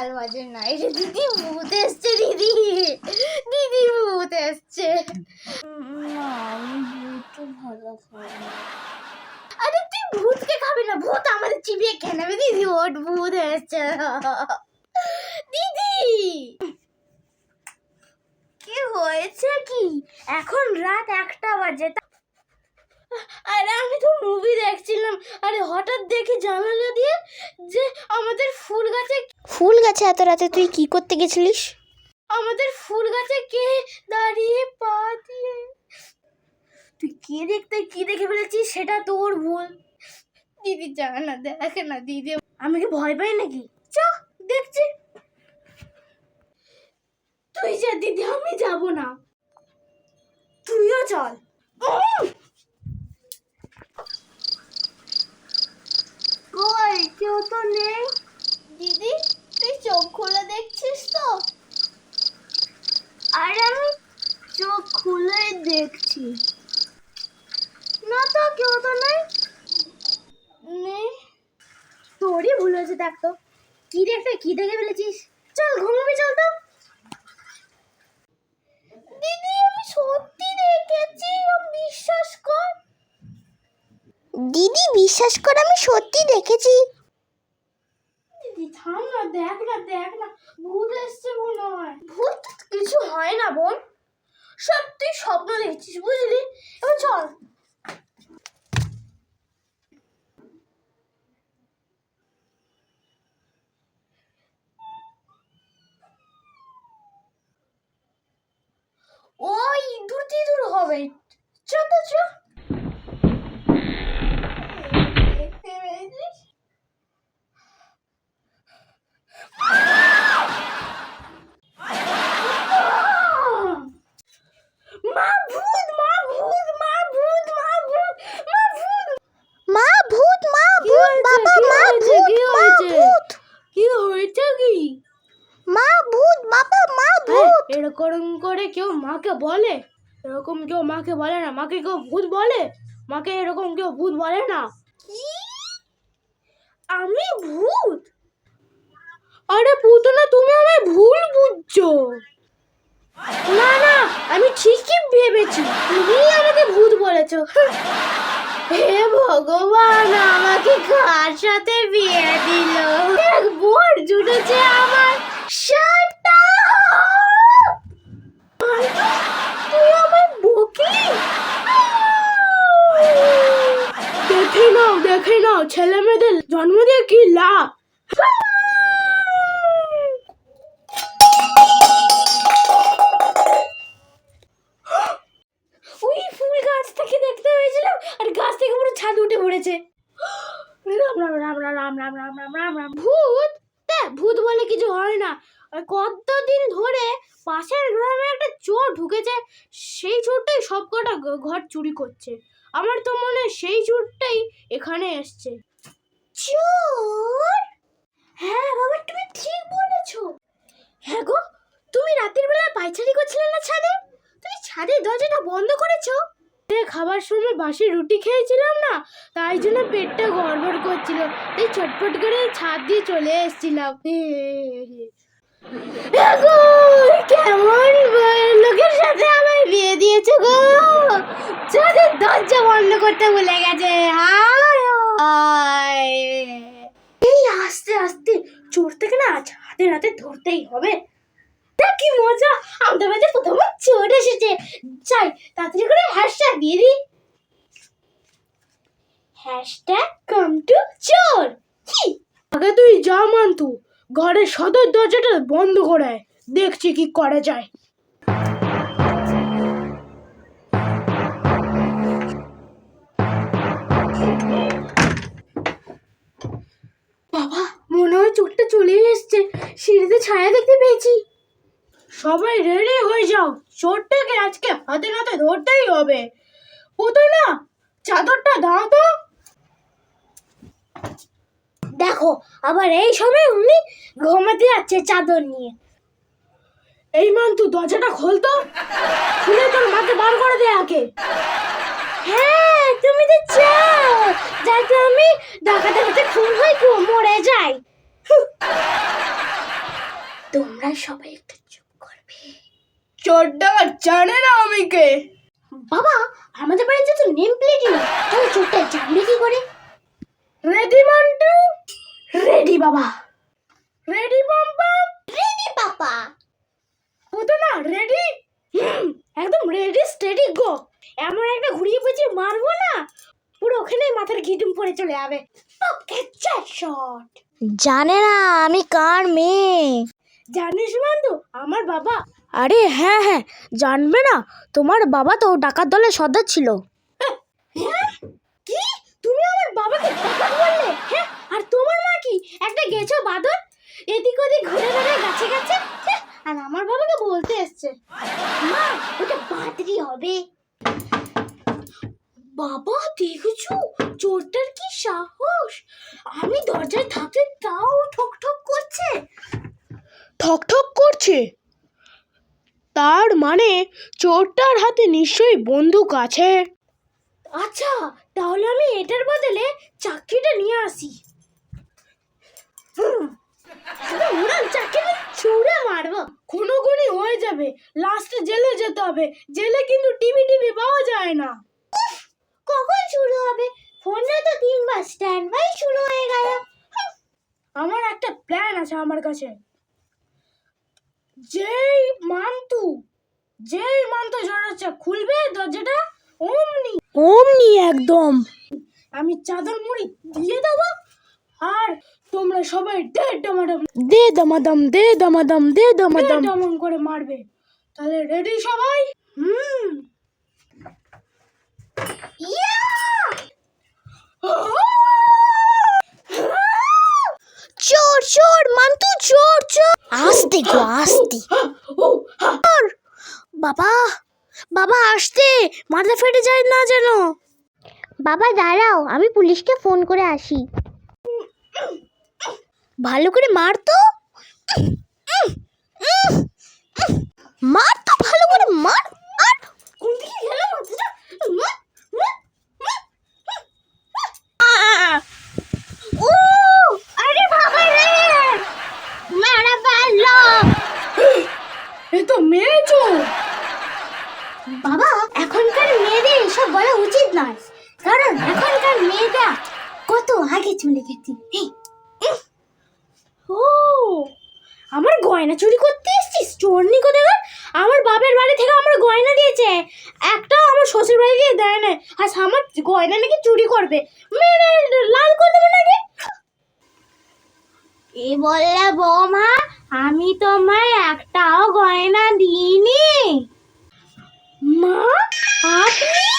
আরে নাই রে দিদি ভূত এসছে দিদি। দিদি ভূত এসছে। না না। আরে তুই ভূতকে খাবি না ভূত আমাদের চিবিয়ে খেয়ে নেবে দিদি। ওট ভূত এসছে। দিদি! কি হয়েছে কি? এখন রাত একটা বাজে আরে আমি তো মুভি দেখছিলাম। আরে হঠাৎ দেখি জানালা দিয়ে যে আমাদের ফুল গাছে ফুল গাছে এত রাতে তুই কি করতে গেছিলিস? আমাদের ফুল গাছে কে দাঁড়িয়ে পা দিয়ে তুই কি দেখতে কি দেখে ফেলেছিস সেটা তোর ভুল। দিদি যা না দেখ না দিদি। আমি কি ভয় পাই নাকি? চ দেখছি। তুই যা দিদি আমি যাব না। তুইও চল। কই কেউ তো নেই। দিদি তুই চোখ খুলে দেখছিস তো? আর আমি চোখ খুলে দেখছি। না তো কেউ তো নেই। নেই? তোরই ভুল হয়েছে দেখ তো। কি দেখতে কি দেখে ফেলেছিস? চল ঘুমবি চল তো দিদি আমি সত্যি দেখেছি আমি বিশ্বাস কর দিদি বিশ্বাস কর আমি সত্যি দেখেছি। দিদি থাম না দেখ না দেখ না ভূত এসছে মনে হয়। ভূত? কিছু হয় না বোন। সব তুই স্বপ্ন দেখছিস বুঝলি? এবার চল। ওই দূর দূর হবে। চ তো চ দেখতে পেয়েছিস মা ভূত মা ভূত মা ভূত মা ভূত মা ভূত মা ভূত মা কি ভূত হয়েছে? বাবা কি মা হয়েছে? ভূত কি মা হয়েছে? ভূত কি হয়েছে কি মা ভূত বাবা মা হ্যাঁ, ভূত এরকম করে কেউ মাকে বলে? এরকম কেউ মাকে বলে না। মাকে কেউ ভূত বলে? মাকে এরকম কেউ ভূত বলে না? কি? আমি ভূত? আরে পুতনা তুমি আমায় ভুল বুঝছ। না না আমি ঠিকই ভেবেছি। তুমি আমাকে ভূত বলেছ। হে ভগবান আমাকে কার সাথে বিয়ে দিল? এক বোর জুটেছে আমার Shut up! তুই আমার বকলি দেখে নাও দেখে নাও ছেলে মেয়েদের জন্ম দিয়ে কি লাভ? ওই ফুল গাছ থেকে দেখতে হয়েছিলাম আর গাছ থেকে পুরো ছাদ উঠে পড়েছে। রাম রাম রাম রাম রাম রাম রাম রাম রাম রাম। ভূত? দেখ ভূত বলে কিছু হয় না। আর কতদিন ধরে পাশের গ্রামে একটা চোর ঢুকেছে সেই চোরটাই সব কটা ঘর চুরি করছে। আমার তো মনে সেই চোরটাই এখানে এসছে। চোর হ্যাঁ বাবা তুমি ঠিক বলেছ। হ্যাঁ গো তুমি রাতের বেলা পায়চারি করছিলে না ছাদে? তুমি ছাদের দরজাটা বন্ধ করেছ? খাবার সময় বাসি রুটি খেয়েছিলাম না তাই জন্য পেটটা গড়বড় করছিল। তাই ছটফট করে ছাদ দিয়ে চলে এসেছিলাম। গো কেমন লোকের সাথে বিয়ে দিয়েছে গো। ছাদের দরজা বন্ধ করতে ভুলে গেছে। এই আস্তে আস্তে চোর থেকে না আজ হাতে হাতে ধরতেই হবে। কি মজা, আমাদের প্রথমবার চোর এসেছে। চাই তাড়াতাড়ি করে হ্যাশট্যাগ দিয়ে দিই। হ্যাশট্যাগ কাম টু চোর। আগে তুই যা মান্তু, ঘরের সদর দরজাটা বন্ধ করে দেখছি কি করা যায়। চোরটা চলে এসছে। সিঁড়িতে ছায়া দেখতে পেয়েছি। সবাই রেডি হয়ে যাও। চোরটাকে আজকে হাতে নাতে ধরতেই হবে। হতো না? চাদরটা দাও তো। দেখো, আবার এই সময় উনি ঘুমাতে যাচ্ছে চাদর নিয়ে। এই মান, তুই দরজাটা খোল তো। খুলে তোর মাকে বার করে দে আগে। হ্যাঁ তুমি তো চাও। যাতে আমি ডাকাতের হাতে খুন হয়ে মরে যাই। তোমরা সবাই একটু চুপ করবে। চোরটা জানে না আমি কে। বাবা আমাদের বাড়িতে তো নেম প্লেটই না তাহলে চোরটা জানবে কি করে? রেডি মান্টু রেডি বাবা। রেডি পাম্পা রেডি পাপা কত না রেডি একদম রেডি স্টেডি গো এমন একটা ঘুরিয়ে পেঁচিয়ে মারবো না পুরো ওখানেই মাথার ঘিটুম পড়ে চলে যাবে। শট জানে না আমি কার মেয়ে? জানিস বন্ধু আমার বাবা। আরে হ্যাঁ হ্যাঁ জানবে না তোমার বাবা তো ডাকাত দলের সর্দার ছিল। হ্যাঁ কি? তুমি আমার বাবাকে ডাকাত বললে? হ্যাঁ আর তোমার মা কি? একটা গেছো বাদর? এদিক ওদিক ঘুরে ঘুরে গাছে গাছে? হ্যাঁ, আর আমার বাবাকে বলতে এসছে। মা ওটা বাদরি হবে। বাবা দেখেছ? চোরটার কি সাহস? আমি দরজায় থাকতে তাও ঠক ঠক করছে। ঠক ঠক করছে? তার মানে চোরটার হাতে নিশ্চয়ই বন্দুক আছে। আচ্ছা তাহলে আমি এটার বদলে চাকরিটা নিয়ে আসি। চাকরিটা ছুঁড়ে মারবো। কোনো গুণই হয়ে যাবে। লাস্টে জেলে যেতে হবে। জেলে কিন্তু টিভি টিভি পাওয়া যায় না। কখন শুরু হবে? ফোনে তো তিনবার স্ট্যান্ড বাই শুরু হয়ে গেল। আমার একটা প্ল্যান আছে আমার কাছে। যেই মান্তু যেই মান্তু জড়াচ্ছে খুলবে দরজাটা? অমনি। অমনি একদম। আমি চাদর মুড়ি দিয়ে দেবো আর তোমরা সবাই দে দমাদম। দে দমাদম দে দমাদম দে দমাদম। করে মারবে। তাহলে রেডি সবাই? হুম ইয়া চোর চোর মান্তু চোর চোর আস্তে আসতি বাবা বাবা আসতে। মাথা ফেটে যায় না যেন। বাবা দাঁড়াও আমি পুলিশকে ফোন করে আসি। ভালো করে মার তো। মার তো ভালো করে মার আর কোন দিকে গেল মাথাটা মা, মা, মা, ও আরে বাবা রে মেরা বেল্লো এ তো মেয়ে চোর বাবা এখনকার মেয়েদের এসব বলা উচিত নয় কারণ এখনকার মেয়েটা কত আগে চলে গেছে এই, উহ। ও আমার গয়না চুরি করতে এসছিস? চোরনি কোথাকার? আমার বাপের বাড়ি থেকে আমার গয়না দিয়েছে। একটাও আমার শ্বশুর বাড়ি দিয়ে দেয় না আর আমার গয়না নাকি চুরি করবে। লাল করে দেবে নাকি? এ বললে বৌমা, আমি তোমায় একটাও গয়না দিইনি। মা, আপনি